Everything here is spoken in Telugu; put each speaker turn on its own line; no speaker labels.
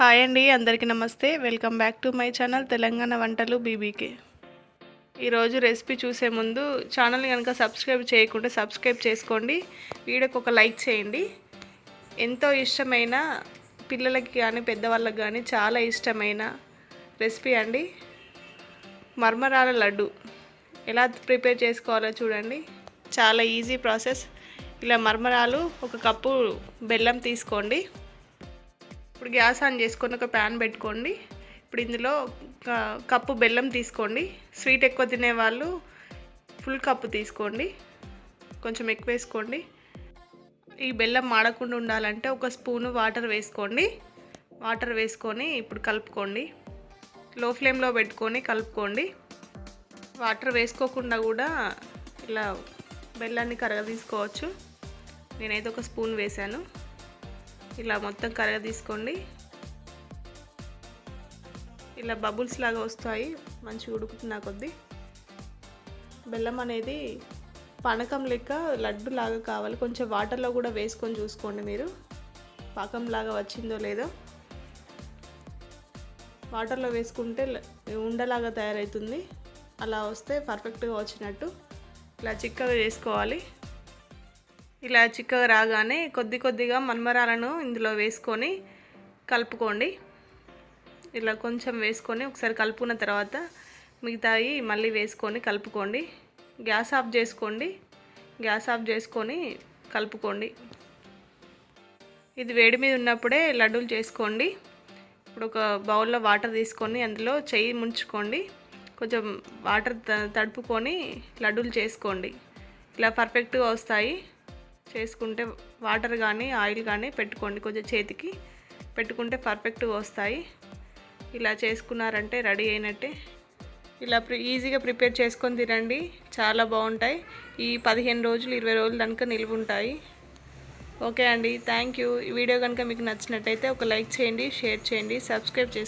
హాయ్ అండి అందరికీ నమస్తే. Welcome back to my channel Telangana వంటలు బీబీకే. ఈరోజు రెసిపీ చూసే ముందు ఛానల్ని కనుక సబ్స్క్రైబ్ చేయకుంటే సబ్స్క్రైబ్ చేసుకోండి. వీడియోకి ఒక లైక్ చేయండి. ఎంతో ఇష్టమైన పిల్లలకి కానీ పెద్దవాళ్ళకి కానీ చాలా ఇష్టమైన రెసిపీ అండి. మర్మరాల లడ్డు. ఎలా ప్రిపేర్ చేసుకోవాలో చూడండి. చాలా ఈజీ ప్రాసెస్. ఇలా మర్మరాలు ఒక కప్పు బెల్లం తీసుకోండి. ఇప్పుడు గ్యాస్ ఆన్ చేసుకొని ఒక ప్యాన్ పెట్టుకోండి. ఇప్పుడు ఇందులో కప్పు బెల్లం తీసుకోండి. స్వీట్ ఎక్కువ తినే వాళ్ళు ఫుల్ కప్పు తీసుకోండి. కొంచెం ఎక్కువ వేసుకోండి. ఈ బెల్లం మాడకుండా ఉండాలంటే ఒక స్పూను వాటర్ వేసుకోండి. వాటర్ వేసుకొని ఇప్పుడు కలుపుకోండి. లో ఫ్లేమ్లో పెట్టుకొని కలుపుకోండి. వాటర్ వేసుకోకుండా కూడా ఇలా బెల్లాన్ని కరగ తీసుకోవచ్చు నేనైతే ఒక స్పూన్ వేశాను. ఇలా మొత్తం కరగ తీసుకోండి. ఇలా బబుల్స్ లాగా వస్తాయి. మంచిగా ఉడుకుతున్నా కొద్దీ. బెల్లం అనేది పనకం లెక్క లడ్డు లాగా కావాలి. కొంచెం వాటర్లో కూడా వేసుకొని చూసుకోండి మీరు. పాకం లాగా వచ్చిందో లేదో. వాటర్లో వేసుకుంటే ఉండలాగా తయారవుతుంది. అలా వస్తే పర్ఫెక్ట్గా వచ్చినట్టు. ఇలా చిక్కగా వేసుకోవాలి ఇలా చిక్కగా రాగానే కొద్ది కొద్దిగా మన్మరాలను ఇందులో వేసుకొని కలుపుకోండి. ఇలా కొంచెం వేసుకొని ఒకసారి కలుపుకున్న తర్వాత మిగతాయి మళ్ళీ వేసుకొని కలుపుకోండి. గ్యాస్ ఆఫ్ చేసుకోండి. గ్యాస్ ఆఫ్ చేసుకొని కలుపుకోండి. ఇది వేడి మీద ఉన్నప్పుడే లడ్డూలు చేసుకోండి. ఇప్పుడు ఒక బౌల్లో వాటర్ తీసుకొని అందులో చెయ్యి ముంచుకోండి. కొంచెం వాటర్ తడుపుకొని లడ్డూలు చేసుకోండి. ఇలా పర్ఫెక్ట్గా వస్తాయి. చేసుకుంటే వాటర్ కానీ ఆయిల్ కానీ పెట్టుకోండి. కొంచెం చేతికి పెట్టుకుంటే పర్ఫెక్ట్గా వస్తాయి. ఇలా చేసుకున్నారంటే రెడీ అయినట్టే. ఇలా ప్రి ఈజీగా ప్రిపేర్ చేసుకొని తినండి. చాలా బాగుంటాయి. ఈ పదిహేను రోజులు ఇరవై రోజులు కనుక నిలువ ఉంటాయి. ఓకే అండి. Thank you. ఈ వీడియో కనుక మీకు నచ్చినట్టయితే ఒక లైక్ చేయండి షేర్ చేయండి సబ్స్క్రైబ్ చేసుకోండి.